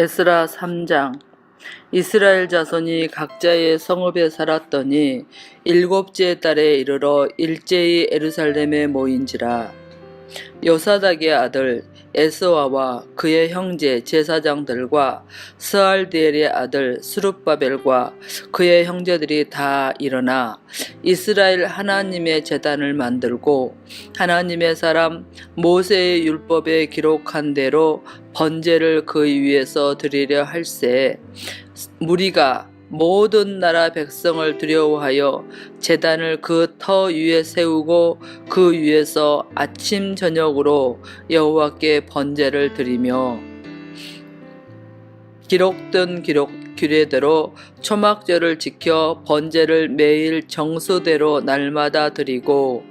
에스라 3장. 이스라엘 자손이 각자의 성읍에 살았더니 일곱째 달에 이르러 일제히 에루살렘에 모인지라. 요사닥의 아들 에스와와 그의 형제 제사장들과 스알디엘의 아들 스룹바벨과 그의 형제들이 다 일어나 이스라엘 하나님의 제단을 만들고 하나님의 사람 모세의 율법에 기록한 대로 번제를 그 위에서 드리려 할세. 무리가 모든 나라 백성을 두려워하여 제단을 그 터 위에 세우고 그 위에서 아침 저녁으로 여호와께 번제를 드리며 기록된 기록 규례대로 초막절을 지켜 번제를 매일 정수대로 날마다 드리고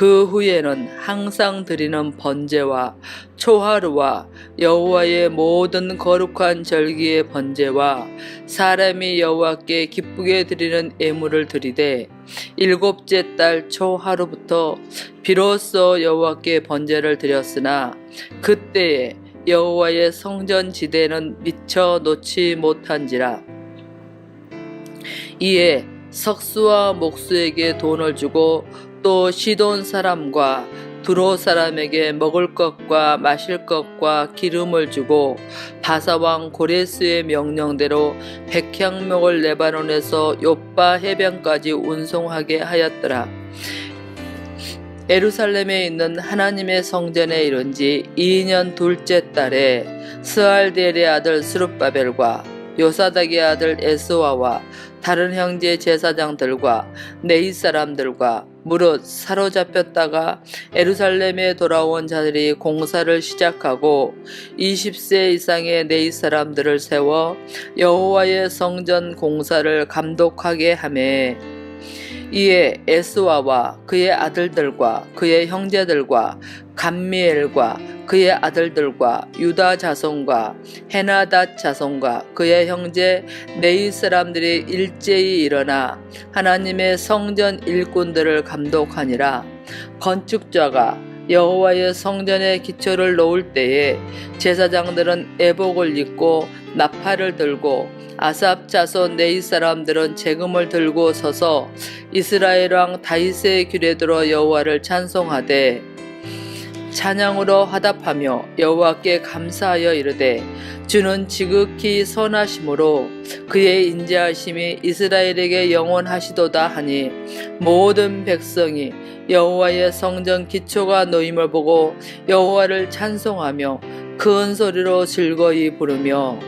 그 후에는 항상 드리는 번제와 초하루와 여호와의 모든 거룩한 절기의 번제와 사람이 여호와께 기쁘게 드리는 예물을 드리되 일곱째 달 초하루부터 비로소 여호와께 번제를 드렸으나 그때에 여호와의 성전 지대는 미처 놓지 못한지라. 이에 석수와 목수에게 돈을 주고 또 시돈 사람과 두로 사람에게 먹을 것과 마실 것과 기름을 주고 바사왕 고레스의 명령대로 백향목을 레바논에서 요빠 해변까지 운송하게 하였더라. 에루살렘에 있는 하나님의 성전에 이른 지 2년 둘째 달에 스알델의 아들 스룹바벨과 요사닥의 아들 에스와와 다른 형제 제사장들과 네이 사람들과 무릇 사로잡혔다가 에루살렘에 돌아온 자들이 공사를 시작하고 20세 이상의 네이 사람들을 세워 여호와의 성전 공사를 감독하게 하매 이에 에스와와 그의 아들들과 그의 형제들과 감미엘과 그의 아들들과 유다 자손과 헤나닷 자손과 그의 형제 네이 사람들이 일제히 일어나 하나님의 성전 일꾼들을 감독하니라. 건축자가 여호와의 성전에 기초를 놓을 때에 제사장들은 애복을 입고 나팔을 들고 아삽 자손 네이 사람들은 재금을 들고 서서 이스라엘 왕 다윗의 길에 들어 여호와를 찬송하되 찬양으로 화답하며 여호와께 감사하여 이르되 주는 지극히 선하심으로 그의 인자하심이 이스라엘에게 영원하시도다 하니 모든 백성이 여호와의 성전 기초가 놓임을 보고 여호와를 찬송하며 큰 소리로 즐거이 부르며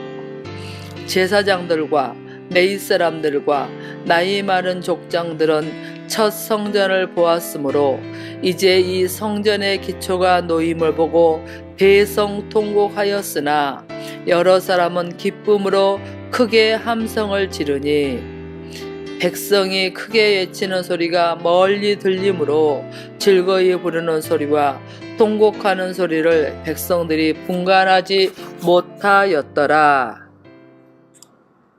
제사장들과 네이 사람들과 나이 많은 족장들은 첫 성전을 보았으므로 이제 이 성전의 기초가 놓임을 보고 대성 통곡하였으나 여러 사람은 기쁨으로 크게 함성을 지르니 백성이 크게 외치는 소리가 멀리 들리므로 즐거이 부르는 소리와 통곡하는 소리를 백성들이 분간하지 못하였더라.